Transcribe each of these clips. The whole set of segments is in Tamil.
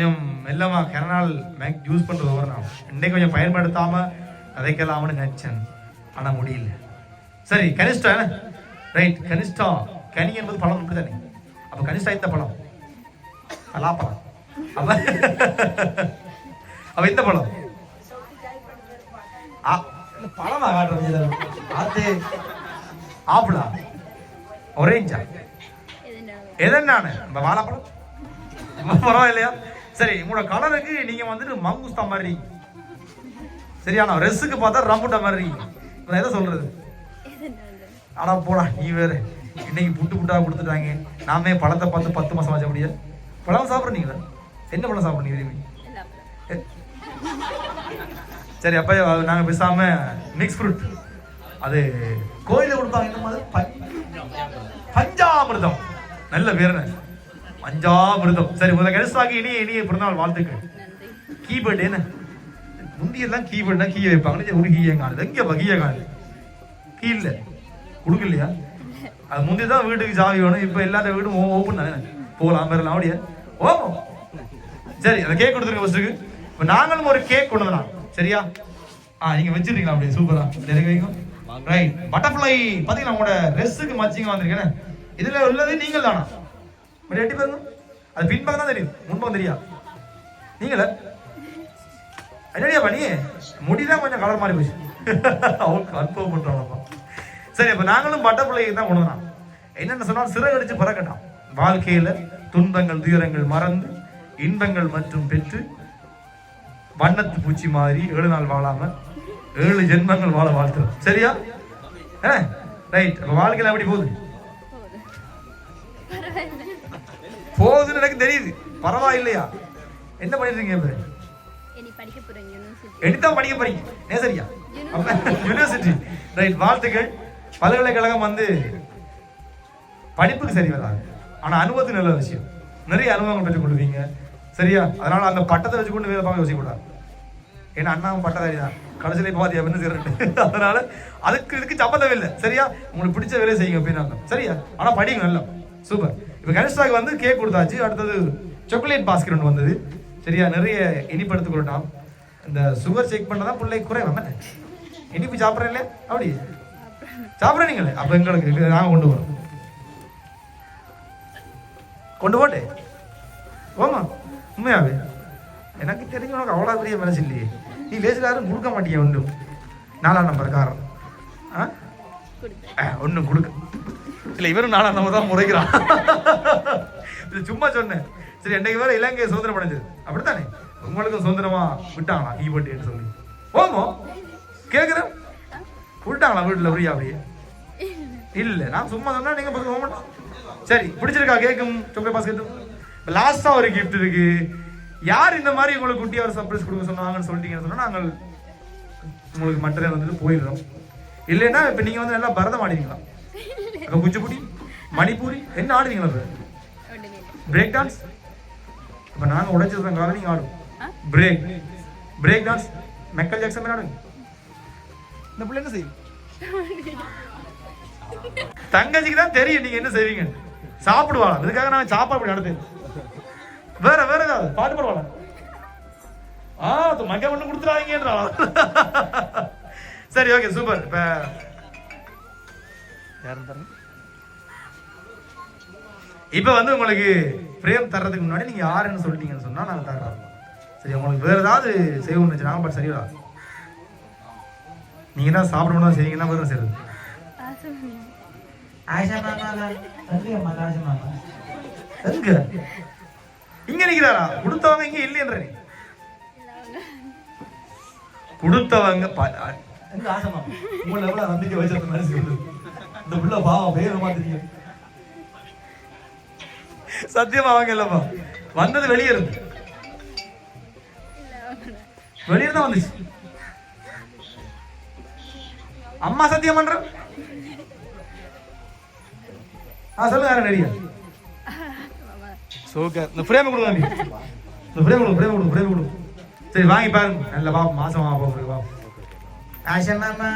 கொஞ்சம் மெல்லமா கரனால் மேக் யூஸ் பண்றது ஒரு நாள் இன்னைக்கு கொஞ்சம் பயன்படுத்தாம கதைக்கலாம்னு நினைச்சேன். ஆனா முடியல. சரி கனிஷ்டா ரைட் கனிஷ்டா. கனி என்பது பழம் இப்படிதானே அப்ப கனிஷ்டா இந்த பழம். பலாப்பழம் அப்ப அப்ப இந்த பழம். ஆ, இந்த பழமா காட்டுறது அது ஆப்பிளா? ஒரேஞ்சா எதென்னானு நம்ம வாழைப்பழம்? பரவாயில்லையா? சரி உங்களோட கலருக்கு நீங்க வந்துட்டு மங்குஸ்தா மாதிரி. சரியான ரெஸ்ஸுக்கு பார்த்தா ரம்புட்டா மாதிரி. நான் எதை சொல்றது? ஆனா போடா நீ வேற. இன்னைக்கு புட்டு புட்டா கொடுத்துட்டாங்க. நாமே பழத்தை பார்த்து பத்து மாசம் வச்ச முடியாது பழம் சாப்பிட்றீங்களா? என்ன பழம் சாப்பிட்றீங்க விரும்பி சரி அப்ப நாங்க பேசாம மிக்ஸ் ஃப்ரூட் அது கோயில கொடுப்பாங்க என்ன மாதிரி ப- பஞ்சாமிர்தம். நல்ல பேருன்னு என்ன பஞ்சாமிர்தம் சரி முதல்ல கடைசியாக இனி இனிய பிறந்தநாள் வாழ்த்துக்கள். கீபோர்டு என்ன? முந்தியெல்லாம் கீபோர்டுனா கீ வைப்பாங்க. ஒரு கீயை காணுது. எங்க கீயை காணுது. கீ இல்ல. கொடுக்கலையா? அது முந்தி தான் வீட்டுக்கு சாவி வேணும். இப்ப எல்லாத்த வீடும் ஓப்பன் தானே போகலாம் வரலாம். அப்படியே? ஓ சரி அந்த கேக் கொடுத்துருங்க ஃபர்ஸ்ட்டுக்கு இப்போ நாங்களும் ஒரு கேக் கொண்டு வந்தோம் சரியா? ஆ நீங்க வச்சிருக்கீங்களா அப்படியே? சூப்பரா சரி வைங்க. ரைட் பட்டர்ஃப்ளை பாத்தீங்களா? உங்களோட ட்ரெஸ்ஸுக்கு மச்சிங்க வந்திருக்கேன் இதுல உள்ளது நீங்கள் தானா ஒரு எட்டி பாருங்க. அது பின்பக்கம் தான் தெரியும். முன்பக்கம் தெரியா? நீங்கள? என்னடியா பண்ணி முடிதான் கொஞ்சம் கலர் மாறி போச்சு. அவங்க கன்ஃபார்ம் பண்றாங்கப்பா சரி இப்போ நாங்களும் பட்டர்ஃப்ளை தான் கொண்டு என்னென்ன சொன்னால் சிறை அடிச்சு பறக்கட்டான் வாழ்க்கையில துன்பங்கள் துயரங்கள் மறந்து இன்பங்கள் மற்றும் பெற்று வண்ணத்து பூச்சி மாதிரி ஏழு நாள் வாழாம ஏழு ஜென்மங்கள் வாழ வாழ்த்துறோம். சரியா? ரைட் அப்ப வாழ்க்கையில எப்படி போகுது. போகுதுன்னு எனக்கு தெரியுது. பரவாயில்லையா? என்ன பண்ணிட்டு இருக்கீங்க இனி படிக்க போறீங்க நேசரியா? யூனிவர்சிட்டி ரைட் வாழ்த்துக்கள். பல்கலைக்கழகம் வந்து படிப்புக்கு சரி வராது. ஆனா அனுபவத்துக்கு நல்ல விஷயம். நிறைய அனுபவங்கள் பெற்றுக் கொள்வீங்க சரியா? அதனால அந்த பட்டத்தை வச்சு கொண்டு வேலை பார்க்க யோசிக்க கூடாது ஏன்னா அண்ணாவும் பட்டதாரி தான் கடைசியில இப்போ பாத்தியா என்ன செய்யறது அதனால அதுக்கு இதுக்கு சம்மந்தம் இல்லை. சரியா? உங்களுக்கு பிடிச்ச வேலையை செய்யுங்க அப்படின்னு சரியா? ஆனா படிங்க நல்லா. சூப்பர் இப்போ கனிஷ்டாக்கு வந்து கேக் கொடுத்தாச்சு. அடுத்தது சாக்லேட் பாஸ்கெட் ஒன்று வந்தது. சரியா? நிறைய இனிப்பு எடுத்துக்கொள்ளலாம் இந்த சுகர் செக் பண்ணதான் பிள்ளை குறை. வந்தேன் இனிப்பு சாப்பிட்றேன் இல்லையா? அப்படி. சாப்பிட்றேன் நீங்களே. அப்போ எங்களுக்கு நாங்கள் கொண்டு வரோம் கொண்டு போட்டே. ஓமா உண்மையாவே. எனக்கு தெரிஞ்ச உனக்கு அவ்வளோ பெரிய மனசு இல்லையே. நீ லேசிலாரும் கொடுக்க மாட்டிய ஒன்றும்? நாலாம் நம்பர் காரம் ஆ? ஒன்றும் கொடுக்க. இல்லை இவரும் நானா நம்ம தான் முறைக்கிறான் இது சும்மா சொன்னேன். சரி என்னைக்கு வேற இலங்கை சுதந்திரம் அடைஞ்சது. அப்படித்தானே? உங்களுக்கும் சுதந்திரமா விட்டாங்களா? ஈபட்டின்னு சொல்லி. ஓமோ கேட்குறேன் விட்டாங்களா வீட்டில் ஃப்ரீயா அப்படியே? இல்ல நான் சும்மா சொன்னா நீங்க பதில் போக மாட்டோம். சரி பிடிச்சிருக்கா கேக்கும்? சாக்லேட் இப்போ லாஸ்டா ஒரு கிஃப்ட் இருக்கு. யார் இந்த மாதிரி உங்களுக்கு குட்டியா ஒரு சர்ப்ரைஸ் கொடுக்க சொன்னாங்கன்னு சொல்லிட்டீங்கன்னு சொன்னா நாங்கள் உங்களுக்கு மற்ற வந்துட்டு போயிடுறோம். இல்லைன்னா இப்ப நீங்க வந்து நல்லா பரதம் ஆடுவீங்களா? இப்ப குச்சிப்புடி மணிப்பூரி என்ன ஆடுவீங்களா பிரேக் டான்ஸ் இப்ப நாங்க உடைச்சிருக்கோம் காலம் நீங்க ஆடும்? Break break dance Michael Jackson மாதிரி ஆடுங்க? இந்த பிள்ளை என்ன செய்யும்? தங்கச்சிக்கு தான் தெரியும் நீங்க என்ன செய்வீங்க. சாப்பிடுவாளா இதுக்காக நான் சாப்பாடு அப்படி நடத்தேன் வேற வேற ஏதாவது? பாட்டு பாடுவாளா ஆ அது மங்க ஒண்ணு கொடுத்துறாங்கன்றாளா சரி ஓகே சூப்பர் இப்ப யாரும் தரணும் இப்போ வந்து உங்களுக்கு பிரேம் தர்றதுக்கு முன்னாடி நீங்க யாருன்னு சொல்லிட்டீங்கன்னு சொன்னா நாங்க தர்றோம். சரி உங்களுக்கு வேற ஏதாவது செய்வோம்னு வச்சுனாங்க பட் சரியா நீங்க தான் சாப்பிடணும் செய்வீங்கன்னா வேற செய்யுது எங்க இங்க நிக்கிறாரா? கொடுத்தவங்க இங்க இல்லையன்ற நீ. கொடுத்தவங்க பா- எங்க ஆசை உங்களை எவ்வளவு நம்பிக்கை வச்சிருந்த மாதிரி சொல்லுது இந்த புள்ள பாவம் பேர் மாத்திட்டீங்க சத்தியமா வாங்க இல்லப்பா வந்தது வெளியே இருந்து. வெளியே தான் வந்துச்சு. அம்மா சத்தியம் பண்ற? ஆ சொல்லுங்க யாரும் நிறைய சூப்பர் இந்த ஃப்ரேம் கொடுங்க நீ இந்த ஃப்ரேம் கொடு ஃப்ரேம் கொடு ஃப்ரேம் கொடு சரி வாங்கி பாருங்க. நல்ல பாப்பா மாசம் வாங்க பாப்பா பாப்பா ஆயிஷா மாமா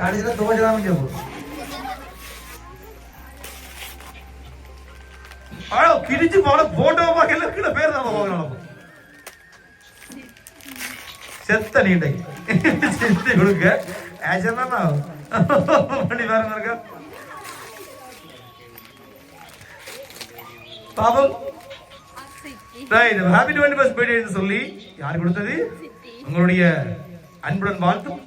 கடைசியில் தோஜை தான் கேட்போம் ஆனா கிழிச்சு போன போட்டோ பார்க்கல கீழே பேர் தான் போகணும் செத்த நீண்டை. செத்து கொடுக்க ஆச்சரியமா பண்ணி பாருங்க இருக்கா பாபம் ரைட் ஹாப்பி டுவெண்ட்டி ஃபர்ஸ்ட் பர்த்டேன்னு சொல்லி யார் கொடுத்தது? உங்களுடைய அன்புடன் வாழ்த்தும்.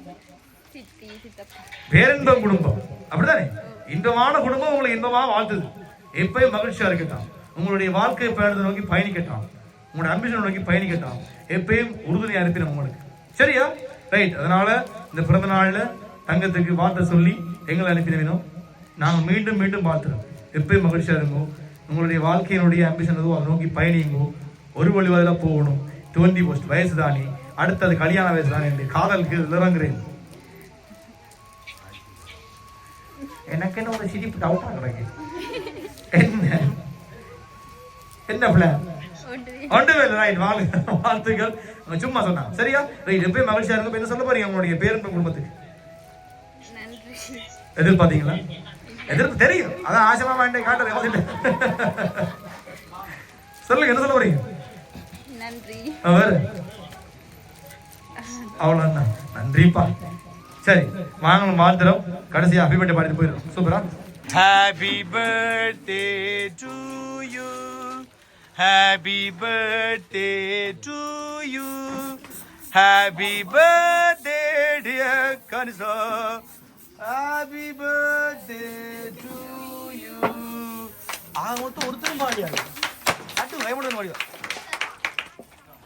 பேரின்பம் குடும்பம். அப்படிதானே இன்பமான குடும்பம் உங்களை இன்பமாக வாழ்த்துது. எப்பயும் மகிழ்ச்சியா இருக்கட்டும். உங்களுடைய வாழ்க்கை பயணத்தை நோக்கி பயணிக்கட்டும். உங்களுடைய அம்பிஷன் நோக்கி பயணிக்கட்டும். எப்பயும் உறுதுணையாக இருப்பேன் உங்களுக்கு. சரியா? ரைட் அதனால இந்த பிறந்த நாளில் தங்கத்துக்கு வார்த்தை சொல்லி எங்களை அனுப்பினோம் நாங்கள் மீண்டும் மீண்டும் பார்த்துருவோம் எப்பயும் மகிழ்ச்சியாக இருங்கோ. உங்களுடைய வாழ்க்கையினுடைய அம்பிஷன் எதுவும் அதை நோக்கி பயணிங்கோ ஒரு வழி வழியாக போகணும். டுவெண்ட்டி போஸ்ட் வயசு தானே. அடுத்தது கல்யாண வயசு தானே என்று காதலுக்கு இறங்குறேன் எனக்கு என்ன ஒரு சிரிப்பு டவுட்டாக கிடக்கு என்ன என்ன பிளான் ஒன்று ஒன்றுமே இல்லை ரைட் வாழ்த்துக்கள். சும்மா சொன்னாங்க சரியா? ரைட் எப்பயும் மகிழ்ச்சியா இருங்க. என்ன சொல்ல போறீங்க உங்களுடைய பேருந்து குடும்பத்துக்கு? நன்றி. எதிர்பார்த்தீங்களா? எதிர்ப்பு தெரியும். அதான் ஆசமா வேண்டே காட்டுறது. சொல்லுங்க என்ன சொல்ல போறீங்க? நன்றி. அவர் அவ்வளோ நன்றிப்பா. சரி வாங்கணும் வாழ்த்துறோம். கடைசியா ஹாப்பி பர்த்டே பாடிட்டு போயிடும் சூப்பரா? Happy birthday to you. Happy birthday to you. Happy birthday, dear Kanso. Happy birthday to you. 아, 이것도 오르트는 말이야. 하여튼 왜 모르는 말이야.